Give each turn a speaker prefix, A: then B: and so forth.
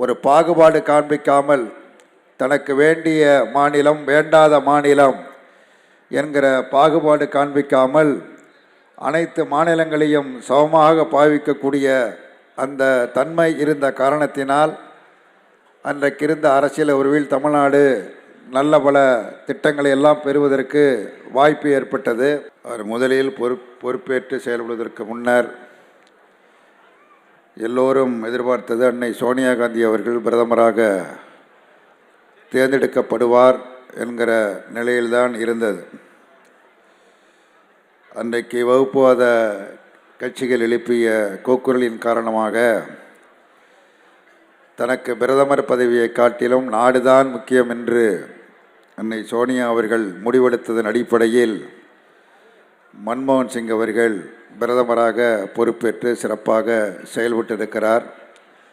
A: ஒரு பாகுபாடு காண்பிக்காமல் தனக்கு வேண்டிய மாநிலம் வேண்டாத மாநிலம் என்கிற பாகுபாடு காண்பிக்காமல் அனைத்து மாநிலங்களையும் சமமாக பாவிக்கக்கூடிய அந்த தன்மை இருந்த காரணத்தினால் அன்றைக்கு இருந்த அரசியல் உருவில் தமிழ்நாடு நல்ல பல திட்டங்களை எல்லாம் பெறுவதற்கு வாய்ப்பு ஏற்பட்டது. அவர் முதலில் பொறுப் பொறுப்பேற்று செயல்படுவதற்கு முன்னர் எல்லோரும் எதிர்பார்த்தது அன்னை சோனியா காந்தி அவர்கள் பிரதமராக தேர்ந்தெடுக்கப்படுவார் என்கிற நிலையில்தான் இருந்தது. அன்றைக்கு வகுப்புவாத கட்சிகள் எழுப்பிய கோக்குரலின் காரணமாக தனக்கு பிரதமர் பதவியை காட்டிலும் நாடுதான் முக்கியம் என்று அன்னை சோனியா அவர்கள் முடிவெடுத்ததன் அடிப்படையில் மன்மோகன் சிங் அவர்கள் பிரதமராக பொறுப்பேற்று சிறப்பாக செயல்பட்டிருக்கிறார்.